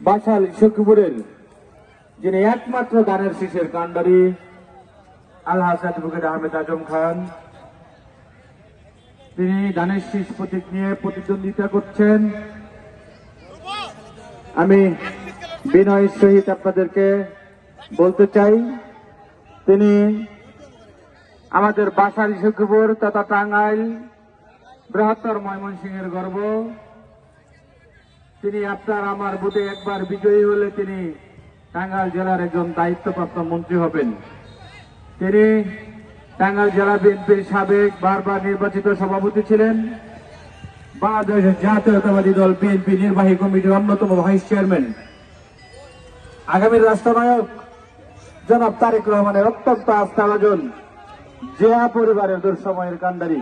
বাসাল সখীপুরের যিনি একমাত্র দানের শীষের কাণ্ডারি আলহাজ অ্যাডভোকেট আহমেদ আজম খান। তিনি দানের শীষ প্রতীক নিয়ে প্রতিদ্বন্দ্বিতা করছেন। আমি বিনয়ের সহিত আপনাদেরকে বলতে চাই, তিনি আমাদের বাসার সখীপুর তথা টাঙ্গাইল বৃহত্তর ময়মনসিংহের গর্ব। তিনি আপনার আমার বুধে একবার বিজয়ী হলে তিনি টাঙ্গাইল জেলার একজন দায়িত্বপ্রাপ্ত মন্ত্রী হবেন। তিনি টাঙ্গাইল জেলা বিএনপির সাবেক বারবার নির্বাচিত সভাপতি ছিলেন। বাংলাদেশ জাতীয়তাবাদী দল বিএনপি নির্বাহী কমিটির অন্যতম ভাইস চেয়ারম্যান। আগামীর রাষ্ট্রনায়ক জনাব তারেক রহমানের অত্যন্ত আস্থাভাজন জিয়া পরিবারের দুঃসময়ের কান্দারি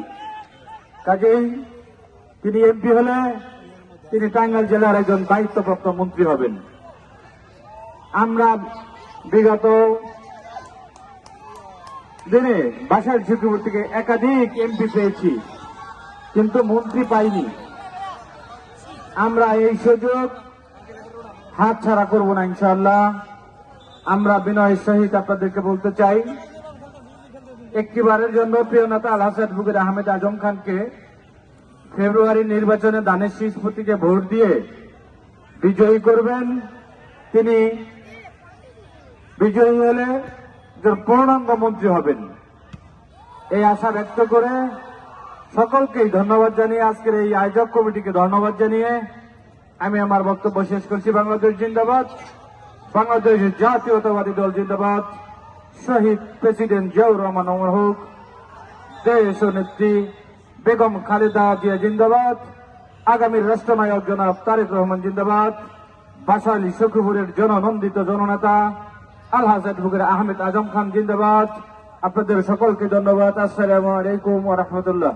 কাজেই তিনি এমপি হলে তিনি টাঙ্গাইল জেলার একজন দায়িত্বপ্রাপ্ত মন্ত্রী হবেন। আমরা বিগত দিনে বাসার চক্রবর্তী থেকে একাধিক এমপি পেয়েছি, কিন্তু মন্ত্রী পাইনি। আমরা এই সুযোগ হাত ছাড়া করব না ইনশাল্লাহ আমরা বিনয়ের সহিত আপনাদেরকে বলতে চাই, একটিবারের জন্য প্রিয় নেতা আল হাসান বুকের আহমেদ আজম খানকে ফেব্রুয়ারি নির্বাচনে দানের শীষ প্রতীকে ভোট দিয়ে বিজয়ী করবেন। তিনি বিজয়ী হলে পূর্ণাঙ্গ মন্ত্রী হবেন। এই আশা ব্যক্ত করে সকলকেই ধন্যবাদ জানিয়ে আজকের এই আয়োজক কমিটিকে ধন্যবাদ জানিয়ে আমি আমার বক্তব্য শেষ করছি। বাংলাদেশ জিন্দাবাদ। বাংলাদেশ জাতীয়তাবাদী দল জিন্দাবাদ। শহীদ প্রেসিডেন্ট জিয়াউর রহমান অমর হোক। দেশ নেত্রী বেগম খালেদা জিয়া জিন্দাবাদ। আগামীর রাষ্ট্রনায়ক জনাব তারেক রহমান জিন্দাবাদ। বাসালি সখীপুরের জননন্দিত জননেতা আলহাজ অ্যাডভোকেট আহমেদ আজম খান জিন্দাবাদ। আপনাদের সকলকে ধন্যবাদ। আসসালামু আলাইকুম রাহমাতুল্লাহ।